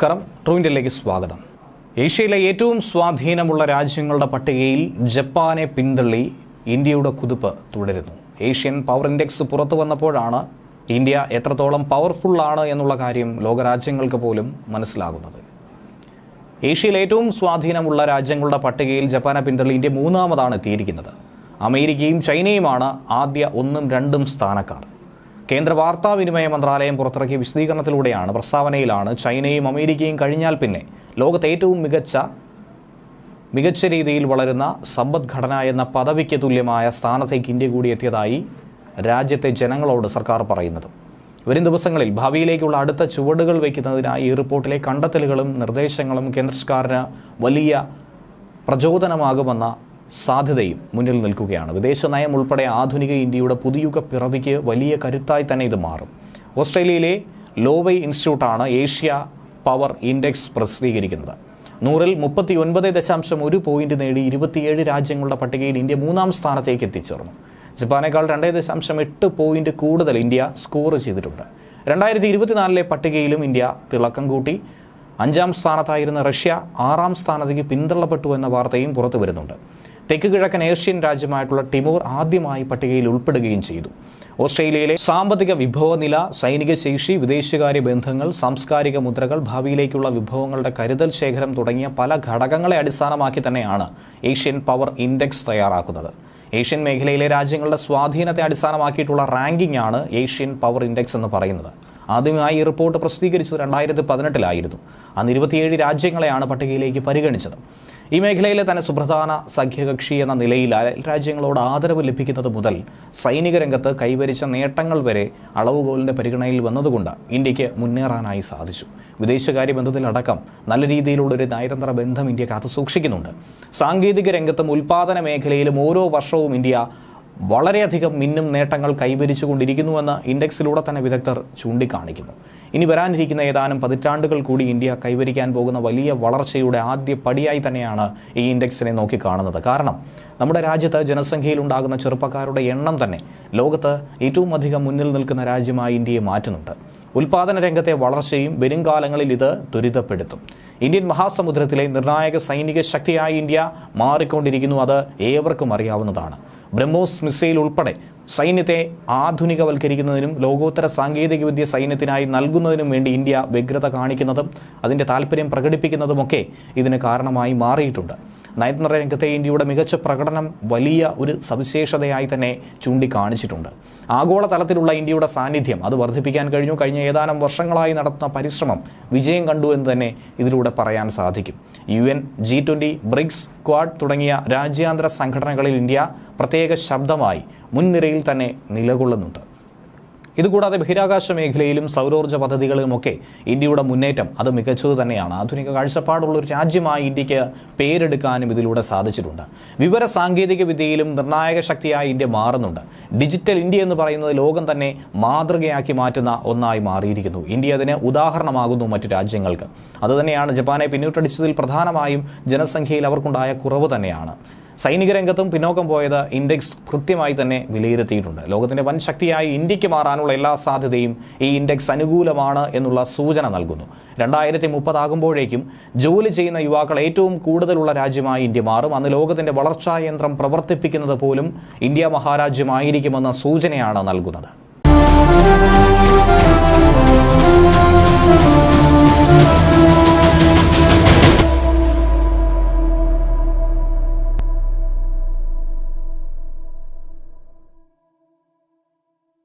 നമസ്കാരം. ട്രൂ ഇന്ത്യയിലേക്ക് സ്വാഗതം. ഏഷ്യയിലെ ഏറ്റവും സ്വാധീനമുള്ള രാജ്യങ്ങളുടെ പട്ടികയിൽ ജപ്പാനെ പിന്തള്ളി ഇന്ത്യയുടെ കുതിപ്പ് തുടരുന്നു. ഏഷ്യൻ പവർ ഇൻഡെക്സ് പുറത്തു വന്നപ്പോഴാണ് ഇന്ത്യ എത്രത്തോളം പവർഫുൾ ആണ് എന്നുള്ള കാര്യം ലോകരാജ്യങ്ങൾക്ക് പോലും മനസ്സിലാകുന്നത്. ഏഷ്യയിലെ ഏറ്റവും സ്വാധീനമുള്ള രാജ്യങ്ങളുടെ പട്ടികയിൽ ജപ്പാനെ പിന്തള്ളി ഇന്ത്യ മൂന്നാമതാണ് എത്തിയിരിക്കുന്നത്. അമേരിക്കയും ചൈനയുമാണ് ആദ്യ ഒന്നും രണ്ടും സ്ഥാനക്കാർ. കേന്ദ്ര വാർത്താവിനിമയ മന്ത്രാലയം പുറത്തിറക്കിയ വിശദീകരണത്തിലൂടെയാണ് പ്രസ്താവനയിലാണ് ചൈനയും അമേരിക്കയും കഴിഞ്ഞാൽ പിന്നെ ലോകത്തെ ഏറ്റവും മികച്ച മികച്ച രീതിയിൽ വളരുന്ന സമ്പദ്ഘടന എന്ന പദവിക്ക് തുല്യമായ സ്ഥാനത്തേക്ക് ഇന്ത്യ കൂടി എത്തിയതായി രാജ്യത്തെ ജനങ്ങളോട് സർക്കാർ പറയുന്നത്. വരും ദിവസങ്ങളിൽ ഭാവിയിലേക്കുള്ള അടുത്ത ചുവടുകൾ വയ്ക്കുന്നതിനായി ഈ റിപ്പോർട്ടിലെ കണ്ടെത്തലുകളും നിർദ്ദേശങ്ങളും കേന്ദ്ര സർക്കാരിന് വലിയ പ്രചോദനമാകുമെന്ന സാധ്യതയും മുന്നിൽ നിൽക്കുകയാണ്. വിദേശ നയം ഉൾപ്പെടെ ആധുനിക ഇന്ത്യയുടെ പുതിയുഗ പിറവിക്ക് വലിയ കരുത്തായി തന്നെ ഇത് മാറും. ഓസ്ട്രേലിയയിലെ ലോവൈ ഇൻസ്റ്റിറ്റ്യൂട്ടാണ് ഏഷ്യ പവർ ഇൻഡെക്സ് പ്രസിദ്ധീകരിക്കുന്നത്. നൂറിൽ മുപ്പത്തി ഒൻപത് ദശാംശം ഒരു പോയിന്റ് നേടി ഇരുപത്തിയേഴ് രാജ്യങ്ങളുടെ പട്ടികയിൽ ഇന്ത്യ മൂന്നാം സ്ഥാനത്തേക്ക് എത്തിച്ചേർന്നു. ജപ്പാനേക്കാൾ രണ്ടേ ദശാംശം എട്ട് പോയിന്റ് കൂടുതൽ ഇന്ത്യ സ്കോർ ചെയ്തിട്ടുണ്ട്. രണ്ടായിരത്തി ഇരുപത്തിനാലിലെ പട്ടികയിലും ഇന്ത്യ തിളക്കം കൂട്ടി. അഞ്ചാം സ്ഥാനത്തായിരുന്ന റഷ്യ ആറാം സ്ഥാനത്തേക്ക് പിന്തള്ളപ്പെട്ടു എന്ന വാർത്തയും പുറത്തു വരുന്നുണ്ട് തെക്ക് കിഴക്കൻ ഏഷ്യൻ രാജ്യമായിട്ടുള്ള ടിമോർ ആദ്യമായി പട്ടികയിൽ ഉൾപ്പെടുകയും ചെയ്തു. ഓസ്ട്രേലിയയിലെ സാമ്പത്തിക വിഭവനില സൈനിക ശേഷി വിദേശകാര്യ ബന്ധങ്ങൾ സാംസ്കാരിക മുദ്രകൾ ഭാവിയിലേക്കുള്ള വിഭവങ്ങളുടെ കരുതൽ ശേഖരം തുടങ്ങിയ പല ഘടകങ്ങളെ അടിസ്ഥാനമാക്കി തന്നെയാണ് ഏഷ്യൻ പവർ ഇൻഡെക്സ് തയ്യാറാക്കുന്നത്. ഏഷ്യൻ മേഖലയിലെ രാജ്യങ്ങളുടെ സ്വാധീനത്തെ അടിസ്ഥാനമാക്കിയിട്ടുള്ള റാങ്കിംഗ് ആണ് ഏഷ്യൻ പവർ ഇൻഡെക്സ് എന്ന് പറയുന്നത്. ആദ്യമായി ഈ റിപ്പോർട്ട് പ്രസിദ്ധീകരിച്ചത് രണ്ടായിരത്തി പതിനെട്ടിലായിരുന്നു. അന്ന് ഇരുപത്തിയേഴ് രാജ്യങ്ങളെയാണ് പട്ടികയിലേക്ക് പരിഗണിച്ചത്. ഈ മേഖലയിലെ തന്നെ സുപ്രധാന സഖ്യകക്ഷി എന്ന നിലയിൽ രാജ്യങ്ങളോട് ആദരവ് ലഭിക്കുന്നത് മുതൽ സൈനിക രംഗത്ത് കൈവരിച്ച നേട്ടങ്ങൾ വരെ അളവുകോലിന്റെ പരിഗണനയിൽ വന്നതുകൊണ്ട് ഇന്ത്യയ്ക്ക് മുന്നേറാനായി സാധിച്ചു. വിദേശകാര്യ ബന്ധത്തിലടക്കം നല്ല രീതിയിലുള്ള ഒരു നയതന്ത്ര ബന്ധം ഇന്ത്യ കാത്തുസൂക്ഷിക്കുന്നുണ്ട്. സാങ്കേതിക രംഗത്തും ഉൽപാദന മേഖലയിലും ഓരോ വർഷവും ഇന്ത്യ വളരെയധികം മിന്നും നേട്ടങ്ങൾ കൈവരിച്ചുകൊണ്ടിരിക്കുന്നുവെന്ന് ഇൻഡെക്സിലൂടെ തന്നെ വിദഗ്ധർ ചൂണ്ടിക്കാണിക്കുന്നു. ഇനി വരാനിരിക്കുന്ന ഏതാനും പതിറ്റാണ്ടുകൾ കൂടി ഇന്ത്യ കൈവരിക്കാൻ പോകുന്ന വലിയ വളർച്ചയുടെ ആദ്യ പടിയായി തന്നെയാണ് ഈ ഇൻഡെക്സിനെ നോക്കിക്കാണുന്നത്. കാരണം നമ്മുടെ രാജ്യത്ത് ജനസംഖ്യയിൽ ഉണ്ടാകുന്ന ചെറുപ്പക്കാരുടെ എണ്ണം തന്നെ ലോകത്ത് ഏറ്റവും അധികം മുന്നിൽ നിൽക്കുന്ന രാജ്യമായി ഇന്ത്യയെ മാറ്റുന്നുണ്ട്. ഉൽപാദന രംഗത്തെ വളർച്ചയും വരും കാലങ്ങളിൽ ഇത് ത്വരിതപ്പെടുത്തും. ഇന്ത്യൻ മഹാസമുദ്രത്തിലെ നിർണായക സൈനിക ശക്തിയായി ഇന്ത്യ മാറിക്കൊണ്ടിരിക്കുന്നു അത് ഏവർക്കും അറിയാവുന്നതാണ്. ബ്രഹ്മോസ് മിസൈൽ ഉൾപ്പെടെ സൈന്യത്തെ ആധുനികവൽക്കരിക്കുന്നതിനും ലോകോത്തര സാങ്കേതികവിദ്യ സൈന്യത്തിനായി നൽകുന്നതിനും വേണ്ടി ഇന്ത്യ വ്യഗ്രത കാണിക്കുന്നതും അതിന്റെ താല്പര്യം പ്രകടിപ്പിക്കുന്നതുമൊക്കെ ഇതിന് കാരണമായി മാറിയിട്ടുണ്ട്. നയതന്ത്ര രംഗത്തെ ഇന്ത്യയുടെ മികച്ച പ്രകടനം വലിയ ഒരു സവിശേഷതയായി തന്നെ ചൂണ്ടിക്കാണിച്ചിട്ടുണ്ട്. ആഗോളതലത്തിലുള്ള ഇന്ത്യയുടെ സാന്നിധ്യം അത് വർദ്ധിപ്പിക്കാൻ കഴിഞ്ഞു. കഴിഞ്ഞ ഏതാനും വർഷങ്ങളായി നടത്തുന്ന പരിശ്രമം വിജയം കണ്ടു എന്ന് തന്നെ ഇതിലൂടെ പറയാൻ സാധിക്കും. U N G twenty BRICS Quad തുടങ്ങിയ രാജ്യാന്തര സംഘടനകളിൽ ഇന്ത്യ പ്രത്യേക ശബ്ദമായി മുൻനിരയിൽ തന്നെ നിലകൊള്ളുന്നുണ്ട്. ഇതുകൂടാതെ ബഹിരാകാശ മേഖലയിലും സൗരോർജ പദ്ധതികളിലുമൊക്കെ ഇന്ത്യയുടെ മുന്നേറ്റം അത് മികച്ചത് തന്നെയാണ്. ആധുനിക കാഴ്ചപ്പാടുള്ള ഒരു രാജ്യമായി ഇന്ത്യയ്ക്ക് പേരെടുക്കാനും ഇതിലൂടെ സാധിച്ചിട്ടുണ്ട്. വിവര സാങ്കേതിക വിദ്യയിലും നിർണായക ശക്തിയായി ഇന്ത്യ മാറുന്നുണ്ട്. ഡിജിറ്റൽ ഇന്ത്യ എന്ന് പറയുന്നത് ലോകം തന്നെ മാതൃകയാക്കി മാറ്റുന്ന ഒന്നായി മാറിയിരിക്കുന്നു. ഇന്ത്യ അതിന് ഉദാഹരണമാകുന്നു മറ്റു രാജ്യങ്ങൾക്ക്. അതുതന്നെയാണ് ജപ്പാനെ പിന്നോട്ടടിച്ചതിൽ പ്രധാനമായും ജനസംഖ്യയിൽ അവർക്കുണ്ടായ കുറവ് തന്നെയാണ്. സൈനിക രംഗത്തും പിന്നോക്കം പോയത് ഇൻഡെക്സ് കൃത്യമായി തന്നെ വിലയിരുത്തിയിട്ടുണ്ട്. ലോകത്തിന്റെ വൻ ശക്തിയായി ഇന്ത്യയ്ക്ക് മാറാനുള്ള എല്ലാ സാധ്യതയും ഈ ഇൻഡെക്സ് അനുകൂലമാണ് എന്നുള്ള സൂചന നൽകുന്നു. രണ്ടായിരത്തി മുപ്പതാകുമ്പോഴേക്കും ജോലി ചെയ്യുന്ന യുവാക്കൾ ഏറ്റവും കൂടുതലുള്ള രാജ്യമായി ഇന്ത്യ മാറും. അന്ന് ലോകത്തിന്റെ വളർച്ചാ യന്ത്രം പ്രവർത്തിപ്പിക്കുന്നത് പോലും ഇന്ത്യ മഹാരാജ്യമായിരിക്കുമെന്ന സൂചനയാണ് നൽകുന്നത്.